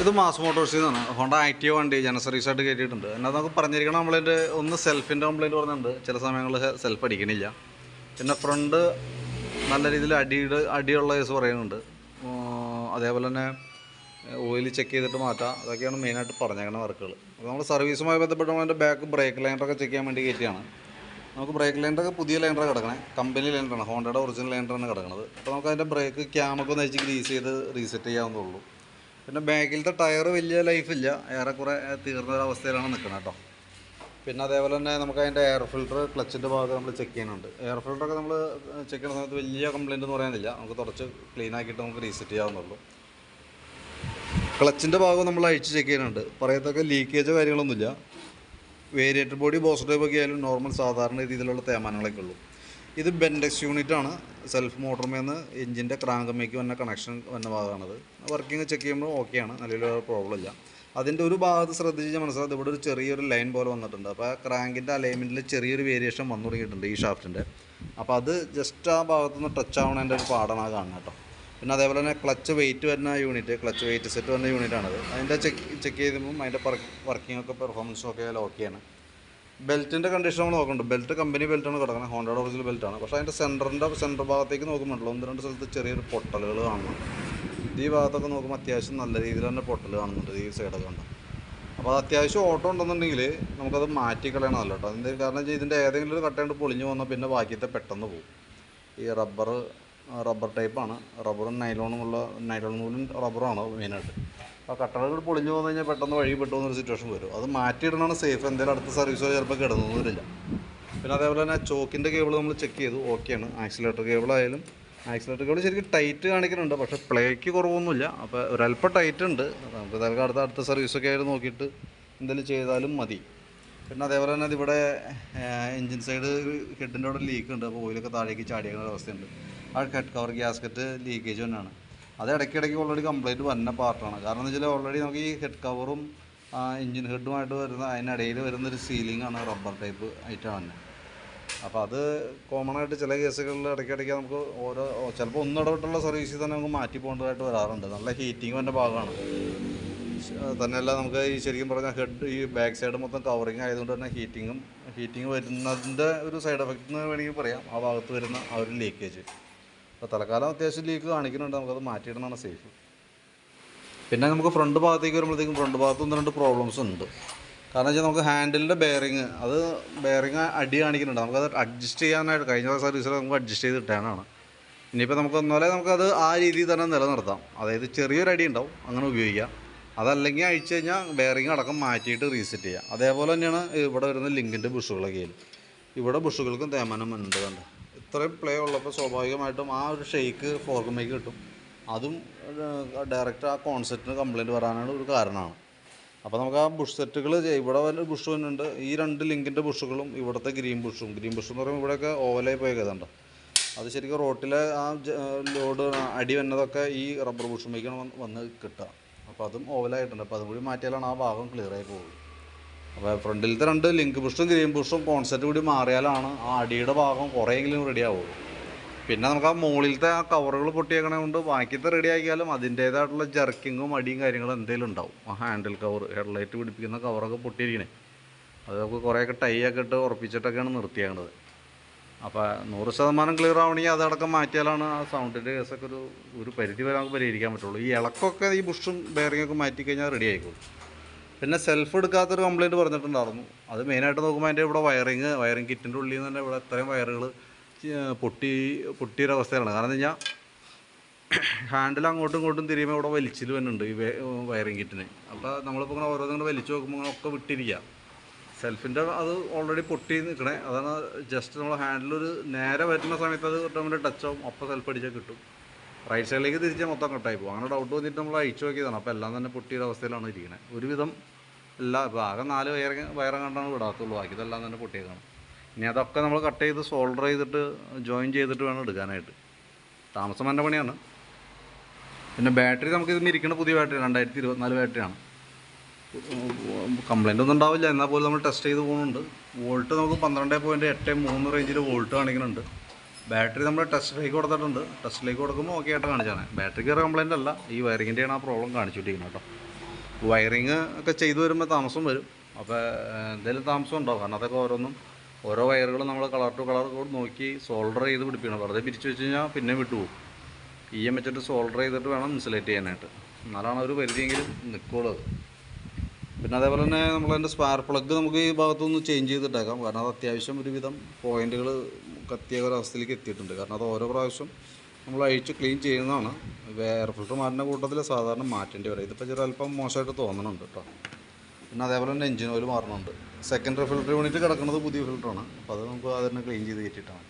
ഇത് മാസ് മോട്ടോഴ്സിൽ നിന്നാണ് Honda active വണ്ടി ജന സർവീസ് ആയിട്ട് കയറ്റിയിട്ടുണ്ട് എന്നാൽ നമുക്ക് പറഞ്ഞിരിക്കണം കംപ്ലൈന്റ് ഒന്ന് സെൽഫിന്റെ കംപ്ലൈന്റ് പറഞ്ഞിട്ടുണ്ട്. ചില സമയങ്ങളിൽ സെൽഫ് അടിക്കണില്ല. പിന്നെ ഫ്രണ്ട് നല്ല രീതിയിൽ അടിയുടെ അടിയുള്ള കേസ് പറയുന്നുണ്ട്. അതേപോലെ തന്നെ ഓയിൽ ചെക്ക് ചെയ്തിട്ട് മാറ്റാം. അതൊക്കെയാണ് മെയിനായിട്ട് പറഞ്ഞേക്കുന്ന വർക്കുകൾ അപ്പോൾ നമ്മൾ സർവീസുമായി ബന്ധപ്പെട്ട് അതിന്റെ ബാക്ക് ബ്രേക്ക് ലൈനറൊക്കെ ചെക്ക് ചെയ്യാൻ വേണ്ടി കയറ്റിയാണ് നമുക്ക് ബ്രേക്ക് ലൈനറൊക്കെ പുതിയ ലൈൻഡർ കിടക്കണേ. കമ്പനി ലൈൻഡറാണ് ഹോണ്ടയുടെ ഒറിജിനൽ ലൈൻഡറാണ് കിടക്കുന്നത് അപ്പോൾ നമുക്ക് അതിന്റെ ബ്രേക്ക് ക്യാമൊക്കെ ഒന്ന് അഴിച്ച് ഗ്രീസ് ചെയ്ത് റീസെറ്റ് ചെയ്യാവുന്നുള്ളൂ പിന്നെ ബാക്കിലത്തെ ടയർ വലിയ ലൈഫില്ല ഏറെക്കുറെ തീർന്ന ഒരു അവസ്ഥയിലാണ് നിൽക്കുന്നത് കേട്ടോ പിന്നെ അതേപോലെ തന്നെ നമുക്ക് അതിന്റെ എയർ ഫിൽട്ടർ ക്ലച്ചിന്റെ ഭാഗത്ത് നമ്മൾ ചെക്ക് ചെയ്യുന്നുണ്ട്. എയർ ഫിൽറ്ററൊക്കെ നമ്മൾ ചെക്ക് ചെയ്യുന്ന സമയത്ത് വലിയ കംപ്ലയിന്റ് എന്ന് പറയാനില്ല. നമുക്ക് തുടച്ച് ക്ലീൻ ആക്കിയിട്ട് നമുക്ക് റീസെറ്റ് ചെയ്യാവുന്നുള്ളൂ ക്ലച്ചിന്റെ ഭാഗം നമ്മൾ അഴിച്ച് ചെക്ക് ചെയ്യുന്നുണ്ട്. പറയത്തൊക്കെ ലീക്കേജോ കാര്യങ്ങളൊന്നുമില്ല. വേരിയേറ്റർ ബോഡി ബോസ് ഒക്കെ ആയാലും നോർമൽ സാധാരണ രീതിയിലുള്ള തേമാനങ്ങളൊക്കെ ഉള്ളൂ. ഇത് ബെൻഡെക്സ് യൂണിറ്റ് ആണ്. സെൽഫ് മോട്ടർമേന്ന് എഞ്ചിന്റെ ക്രാങ്കമ്മയ്ക്ക് വന്ന കണക്ഷൻ വന്ന ഭാഗമാണത്. വർക്കിംഗ് ചെക്ക് ചെയ്യുമ്പോൾ ഓക്കെയാണ് നല്ലൊരു പ്രോബ്ലം ഇല്ല. അതിന്റെ ഒരു ഭാഗത്ത് ശ്രദ്ധിച്ച് മനസ്സിലാകും ഇവിടെ ഒരു ചെറിയൊരു ലൈൻ പോലെ വന്നിട്ടുണ്ട്. അപ്പോൾ ആ ക്രാങ്കിന്റെ അലൈൻമെന്റിൽ ചെറിയൊരു വേരിയേഷൻ വന്നു തുടങ്ങിയിട്ടുണ്ട് ഈ ഷാഫ്റ്റിന്റെ അപ്പോൾ അത് ജസ്റ്റ് ആ ഭാഗത്തുനിന്ന് ടച്ച് ആവണതിന്റെ ഒരു പാടാണ് ആ കാണുന്നത് കേട്ടോ. പിന്നെ അതേപോലെ തന്നെ ക്ലച്ച് വെയിറ്റ് വരുന്ന യൂണിറ്റ് ക്ലച്ച് വെയിറ്റ് സെറ്റ് വരുന്ന യൂണിറ്റാണത് അതിന്റെ ചെക്ക് ചെക്ക് ചെയ്തപ്പോൾ അതിന്റെ വർക്കിംഗ് ഒക്കെ പെർഫോമൻസും ഒക്കെ എല്ലാം ഓക്കെയാണ് ബെൽറ്റിന്റെ കണ്ടീഷൻ നമ്മൾ നോക്കുന്നുണ്ട്. ബെൽറ്റ് കമ്പനി ബെൽറ്റാണ് കിടക്കുന്നത് ഹോണ്ടയുടെ ഒറിജിനൽ ബെൽറ്റാണ് പക്ഷേ അതിന്റെ സെന്ററിന്റെ സെന്റർ ഭാഗത്തേക്ക് നോക്കുമ്പോഴല്ലോ ഒന്ന് രണ്ട് സ്ഥലത്ത് ചെറിയൊരു പൊട്ടലുകൾ കാണുന്നുണ്ട് ഈ ഭാഗത്തൊക്കെ നോക്കുമ്പോൾ അത്യാവശ്യം നല്ല രീതിയിൽ തന്നെ പൊട്ടൽ കാണുന്നുണ്ട് ഈ സൈഡൊക്കെ ഉണ്ട് അപ്പോൾ അത് അത്യാവശ്യം ഓട്ടം ഉണ്ടെന്നുണ്ടെങ്കിൽ നമുക്കത് മാറ്റി കളയണമല്ലോ കേട്ടോ. അതിന്റെ കാരണം ഇതിന്റെ ഏതെങ്കിലും ഒരു കട്ടയുണ്ട് പൊളിഞ്ഞു വന്നാൽ പിന്നെ ബാക്കിയത്തെ പെട്ടെന്ന് പോകും. ഈ റബ്ബർ റബ്ബർ ടൈപ്പാണ്. റബ്ബറും നൈലോണും ഉള്ള നൈലോൺ നൂലും റബ്ബറാണ് മെയിനായിട്ട്. അപ്പോൾ കട്ടറുകൾ പൊളിഞ്ഞു പോകുന്ന കഴിഞ്ഞാൽ പെട്ടെന്ന് വഴി പെട്ടു പോകുന്നൊരു സിറ്റുവേഷൻ വരും. അത് മാറ്റിയിടണമാണ് സേഫ് എന്തെങ്കിലും അടുത്ത സർവീസോ ചിലപ്പോൾ കിടന്നു വരില്ല. പിന്നെ അതേപോലെ തന്നെ ചോക്കിന്റെ കേബിൾ നമ്മൾ ചെക്ക് ചെയ്തു. ഓക്കെയാണ് ആക്സിലേറ്റർ കേബിൾ ആയാലും ആക്സിലേറ്റർ കേബിൾ ശരിക്കും ടൈറ്റ് കാണിക്കുന്നുണ്ട്. പക്ഷേ പ്ലേക്ക് കുറവൊന്നുമില്ല. അപ്പോൾ ഒരല്പം ടൈറ്റ് ഉണ്ട്. നമുക്ക് തൽക്കാലം അടുത്ത അടുത്ത സർവീസൊക്കെ ആയിട്ട് നോക്കിയിട്ട് എന്തെങ്കിലും ചെയ്താലും മതി. പിന്നെ അതേപോലെ തന്നെ ഇവിടെ എൻജിൻ സൈഡ് ഹെഡിന്റെ അവിടെ ലീക്ക് ഉണ്ട്. അപ്പോൾ ഓയിലൊക്കെ താഴേക്ക് ചാടിയേക്കുന്ന അവസ്ഥയുണ്ട്. ആ ഹെഡ് കവർ ഗ്യാസ്കറ്റ് ലീക്കേജ് തന്നെയാണ്. അത് ഇടയ്ക്കിടയ്ക്ക് ഓൾറെഡി കംപ്ലൈന്റ് വന്ന പാർട്ടാണ് കാരണം എന്ന് വെച്ചാൽ ഓൾറെഡി നമുക്ക് ഈ ഹെഡ് കവറും എൻജിൻ ഹെഡുമായിട്ട് വരുന്ന അതിനിടയിൽ വരുന്നൊരു സീലിംഗ് ആണ് റബ്ബർ ടൈപ്പ് ഐറ്റം തന്നെ അപ്പോൾ അത് കോമൺ ആയിട്ട് ചില കേസുകളിൽ ഇടയ്ക്കിടയ്ക്ക് നമുക്ക് ഓരോ ചിലപ്പോൾ ഒന്നിടവിട്ടുള്ള സർവീസിൽ തന്നെ നമുക്ക് മാറ്റി പോകേണ്ടതായിട്ട് വരാറുണ്ട്. നല്ല ഹീറ്റിംഗ് വന്ന ഭാഗമാണ്. തന്നെയല്ല നമുക്ക് ഈ ശരിക്കും പറഞ്ഞാൽ ഹെഡ് ഈ ബാക്ക് സൈഡ് മൊത്തം കവറിങ് ആയതുകൊണ്ട് തന്നെ ഹീറ്റിങ്ങും ഹീറ്റിംഗ് വരുന്നതിന്റെ ഒരു സൈഡ് എഫക്റ്റ് എന്ന് വേണമെങ്കിൽ പറയാം. ആ ഭാഗത്ത് വരുന്ന ആ ഒരു ലീക്കേജ് അപ്പോൾ തൽക്കാലം അത്യാവശ്യം ലീക്ക് കാണിക്കുന്നുണ്ട്. നമുക്കത് മാറ്റിയിടുന്നതാണ് സേഫ് പിന്നെ നമുക്ക് ഫ്രണ്ട് ഭാഗത്തേക്ക് വരുമ്പോഴത്തേക്കും ഫ്രണ്ട് ഭാഗത്ത് ഒന്ന് രണ്ട് പ്രോബ്ലംസ് ഉണ്ട്. കാരണം വെച്ചാൽ നമുക്ക് ഹാൻഡിലിന്റെ ബെയറിങ് അത് ബെയറിങ് അടി കാണിക്കുന്നുണ്ട്. നമുക്കത് അഡ്ജസ്റ്റ് ചെയ്യാനായിട്ട് കഴിഞ്ഞ സർവീസിൽ നമുക്ക് അഡ്ജസ്റ്റ് ചെയ്ത് കിട്ടാനാണ് ഇനിയിപ്പോൾ നമുക്ക് ഒന്നുമല്ലെ നമുക്കത് ആ രീതിയിൽ തന്നെ നിലനിർത്താം. അതായത് ചെറിയൊരു അടി ഉണ്ടാവും അങ്ങനെ ഉപയോഗിക്കാം. അതല്ലെങ്കിൽ അഴിച്ചു കഴിഞ്ഞാൽ ബെയറിങ് അടക്കം മാറ്റിയിട്ട് റീസെറ്റ് ചെയ്യാം. അതേപോലെ തന്നെയാണ് ഇവിടെ വരുന്ന ലിങ്കിന്റെ ബുഷുകളൊക്കെ ഇവിടെ ബുഷുകൾക്കും തേമാനം ഉണ്ട് കണ്ട്? ഇത്രയും പ്ലേ ഉള്ളപ്പോൾ സ്വാഭാവികമായിട്ടും ആ ഒരു ഷെയ്ക്ക് ഫോർക്കുമേക്ക് കിട്ടും. അതും ഡയറക്റ്റ് ആ കോൺസെപ്റ്റിന് കംപ്ലയിന്റ് വരാനാണ് ഒരു കാരണമാണ്. അപ്പോൾ നമുക്ക് ആ ബുഷ് സെറ്റുകൾ ഇവിടെ വല്ല ബുഷ് തന്നെയുണ്ട് ഈ രണ്ട് ലിങ്കിന്റെ ബുഷുകളും ഇവിടുത്തെ ഗ്രീൻ ബുഷും ഗ്രീൻ ബുഷ് എന്ന് പറയുമ്പോൾ ഇവിടെയൊക്കെ ഓവലായി പോയേക്കുന്നുണ്ട് അത് ശരിക്കും റോട്ടിലെ ആ ലോഡ് അടി വന്നതൊക്കെ ഈ റബ്ബർ ബുഷുമേക്കാണ് വന്ന് കിട്ടുക. അപ്പോൾ അതും ഓവലായിട്ടുണ്ട് അപ്പോൾ അതും കൂടി മാറ്റിയാലാണ് ആ ഭാഗം ക്ലിയർ ആയി പോകുള്ളൂ അപ്പോൾ ഫ്രണ്ടിലത്തെ രണ്ട് ലിങ്ക് ബുഷും ഗ്രീൻ ബുഷും കോൺസെപ്റ്റ് കൂടി മാറിയാലാണ് ആ അടിയുടെ ഭാഗം കുറേയെങ്കിലും റെഡി ആവുള്ളൂ. പിന്നെ നമുക്ക് ആ മുകളിലത്തെ ആ കവറുകൾ പൊട്ടിയേക്കണ കൊണ്ട് ബാക്കിയത്തെ റെഡി ആക്കിയാലും അതിന്റേതായിട്ടുള്ള ജർക്കിങ്ങും അടിയും കാര്യങ്ങളും എന്തെങ്കിലും ഉണ്ടാവും. ആ ഹാൻഡിൽ കവർ ഹെഡ്ലൈറ്റ് പിടിപ്പിക്കുന്ന കവറൊക്കെ പൊട്ടിയിരിക്കണേ. അത് നമുക്ക് കുറേയൊക്കെ ടൈ ഒക്കെ ഇട്ട് ഉറപ്പിച്ചിട്ടൊക്കെയാണ് നിർത്തിയേണ്ടത് അപ്പോൾ നൂറ് ശതമാനം ക്ലിയർ ആവണമെങ്കിൽ അതടക്കം മാറ്റിയാലാണ് ആ സൗണ്ടിന്റെ കേസൊക്കെ ഒരു ഒരു പരിധി വരെ നമുക്ക് പരിഹരിക്കാൻ പറ്റുള്ളൂ. ഈ ഇളക്കൊക്കെ ഈ ബുഷും ബെയറിങ്ങൊക്കെ മാറ്റി കഴിഞ്ഞാൽ റെഡി ആയിക്കോളും. പിന്നെ സെൽഫ് എടുക്കാത്തൊരു കംപ്ലയിന്റ് പറഞ്ഞിട്ടുണ്ടായിരുന്നു. അത് മെയിനായിട്ട് നോക്കുമ്പോൾ അതിന്റെ ഇവിടെ വയറിങ് വയറിങ് കിറ്റിന്റെ ഉള്ളിൽ നിന്ന് തന്നെ ഇവിടെ ഇത്രയും വയറുകൾ പൊട്ടി പൊട്ടിയൊരവസ്ഥയാണ്. കാരണം എന്ന് കഴിഞ്ഞാൽ ഹാൻഡിൽ അങ്ങോട്ടും ഇങ്ങോട്ടും തിരിയുമ്പോൾ ഇവിടെ വലിച്ചിൽ വന്നുണ്ട് ഈ വയറിങ് കിറ്റിന് അപ്പോൾ നമ്മളിപ്പോൾ ഇങ്ങനെ ഓരോന്നിങ്ങനെ വലിച്ചു നോക്കുമ്പോൾ ഇങ്ങനെ ഒക്കെ വിട്ടിരിക്കുക സെൽഫിന്റെ അത് ഓൾറെഡി പൊട്ടി നിൽക്കണേ അതാണ് ജസ്റ്റ് നമ്മൾ ഹാൻഡിലൊരു നേരെ വരുന്ന സമയത്ത് അത് തമ്മിൽ ടച്ച് ആവും. അപ്പോൾ സെൽഫ് അടിച്ചാൽ കിട്ടും. റൈറ്റ് സൈഡിലേക്ക് തിരിച്ചാൽ മൊത്തം കട്ടായി പോകും. അങ്ങനെ ഡൗട്ട് വന്നിട്ട് നമ്മൾ അയച്ചു നോക്കിയതാണ്. അപ്പോൾ എല്ലാം തന്നെ പൊട്ടിയൊരു അവസ്ഥയിലാണ് ഇരിക്കുന്നത് ഒരുവിധം എല്ലാ ഇപ്പോൾ ആകെ നാല് വയർ കണ്ടാണ് വിടാത്തുള്ളൂ. ബാക്കി ഇതെല്ലാം തന്നെ പൊട്ടിയേക്കാണ്. ഇനി അതൊക്കെ നമ്മൾ കട്ട് ചെയ്ത് സോൾഡർ ചെയ്തിട്ട് ജോയിൻ ചെയ്തിട്ട് വേണം എടുക്കാനായിട്ട്. താമസം എന്റെ പണിയാണ്. പിന്നെ ബാറ്ററി നമുക്ക് ഇതിന് ഇരിക്കുന്ന പുതിയ ബാറ്ററി രണ്ടായിരത്തി ഇരുപത്തിനാല് ബാറ്ററിയാണ് കംപ്ലൈന്റ് ഒന്നും ഉണ്ടാവില്ല. എന്നാൽ പോലും നമ്മൾ ടെസ്റ്റ് ചെയ്ത് പോകുന്നുണ്ട്. വോൾട്ട് നമുക്ക് പന്ത്രണ്ട് പോയിന്റ് എട്ട് മൂന്ന് റേഞ്ചിൽ വോൾട്ട് കാണിക്കുന്നുണ്ട്. ബാറ്ററി നമ്മൾ ടെസ്റ്റിലേക്ക് കൊടുത്തിട്ടുണ്ട്. ടെസ്റ്റിലേക്ക് കൊടുക്കുമ്പോൾ ഓക്കെ ആയിട്ട് കാണിച്ചാണ് ബാറ്ററി ബാറ്ററിക്ക് കംപ്ലൈന്റ് അല്ല. ഈ വയറിങ്ങിന്റെയാണ് ആ പ്രോബ്ലം കാണിച്ചുകൊണ്ടിരിക്കുന്നത് കേട്ടോ. വയറിങ് ഒക്കെ ചെയ്തു വരുമ്പോൾ താമസം വരും. അപ്പോൾ എന്തെങ്കിലും താമസം ഉണ്ടാവും കാരണം അതൊക്കെ ഓരോന്നും ഓരോ വയറുകളും നമ്മൾ കളർ ടു കളർ കൂടെ നോക്കി സോൾഡർ ചെയ്ത് പിടിപ്പിക്കണം. വെറുതെ പിരിച്ചു വെച്ച് കഴിഞ്ഞാൽ പിന്നെ വിട്ടുപോകും. ഇ എം വെച്ചിട്ട് സോൾഡർ ചെയ്തിട്ട് വേണം ഇൻസുലേറ്റ് ചെയ്യാനായിട്ട്. എന്നാലാണ് ഒരു പരിധിയെങ്കിലും നിൽക്കുള്ളൂ അത്. പിന്നെ അതേപോലെ തന്നെ നമ്മളതിന്റെ സ്പാർ പ്ലഗ് നമുക്ക് ഈ ഭാഗത്തുനിന്ന് ചേഞ്ച് ചെയ്തിട്ടേക്കാം. കാരണം അത് അത്യാവശ്യം ഒരുവിധം പോയിന്റുകൾ കത്തിയ ഒരവസ്ഥയിലേക്ക് എത്തിയിട്ടുണ്ട്. കാരണം അത് ഓരോ പ്രാവശ്യം നമ്മൾ അഴിച്ച് ക്ലീൻ ചെയ്യുന്നതാണ്. എയർ ഫിൽറ്റർ മാറ്റുന്ന കൂട്ടത്തിൽ സാധാരണ മാറ്റേണ്ടി വരും. ഇതിപ്പോൾ ചെറിയ അല്പം മോശമായിട്ട് തോന്നുന്നുണ്ട് കേട്ടോ പിന്നെ അതേപോലെ തന്നെ എഞ്ചിൻ ഓയിൽ മാറുന്നുണ്ട് സെക്കൻഡറി ഫിൽറ്റർ യൂണിറ്റ് കിടക്കുന്നത് പുതിയ ഫിൽറ്ററാണ് അപ്പോൾ അത് നമുക്ക് അത് തന്നെ ക്ലീൻ ചെയ്ത് കയറ്റിയിട്ടാണ്.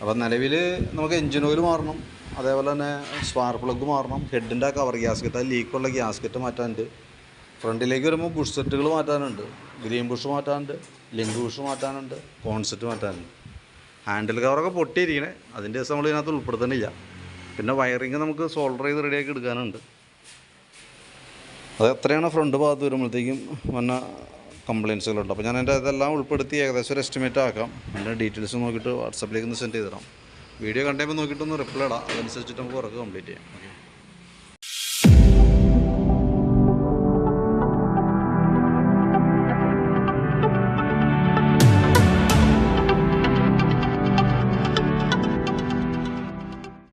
അപ്പോൾ നിലവിൽ നമുക്ക് എഞ്ചിൻ ഓയിൽ മാറണം. അതേപോലെ തന്നെ സ്പാർക്ക് പ്ലഗ് മാറണം. ഹെഡിന്റെ കവർ ഗ്യാസ്കറ്റ് അത് ലീക്കുള്ള ഗ്യാസ്കറ്റ് മാറ്റാനുണ്ട്. ഫ്രണ്ടിലേക്ക് വരുമ്പോൾ ബുഷ് സെറ്റുകൾ മാറ്റാനുണ്ട്. ഗ്രീൻ ബുഷ് മാറ്റാനുണ്ട്. ലിങ്ക് ബുഷ് മാറ്റാനുണ്ട്. കോൺസെറ്റ് മാറ്റാനുണ്ട്. ഹാൻഡിൽ കവറൊക്കെ പൊട്ടിയിരിക്കണേ. അതിന്റെ ദിവസം നമ്മൾ ഇതിനകത്ത് ഉൾപ്പെടുത്തണില്ല പിന്നെ വയറിങ് നമുക്ക് സോൾഡർ ചെയ്ത് റെഡിയാക്കി എടുക്കാനുണ്ട്. അത് എത്രയാണ് ഫ്രണ്ട് ഭാഗത്ത് വരുമ്പോഴത്തേക്കും വന്ന കംപ്ലയിൻസുകളുണ്ട് അപ്പോൾ ഞാൻ എന്റെ ഇതെല്ലാം ഉൾപ്പെടുത്തി ഏകദേശം ഒരു എസ്റ്റിമേറ്റ് ആക്കാം. എന്റെ ഡീറ്റെയിൽസ് നോക്കിയിട്ട് വാട്സപ്പിലേക്ക് ഒന്ന് സെൻഡ് ചെയ്തിടാം വീഡിയോ കണ്ടുമ്പോൾ നോക്കിയിട്ടൊന്ന് റിപ്ലൈ ഇടാം. അതനുസരിച്ചിട്ട് നമുക്ക് വർക്ക് കംപ്ലീറ്റ് ചെയ്യാം. ഓക്കെ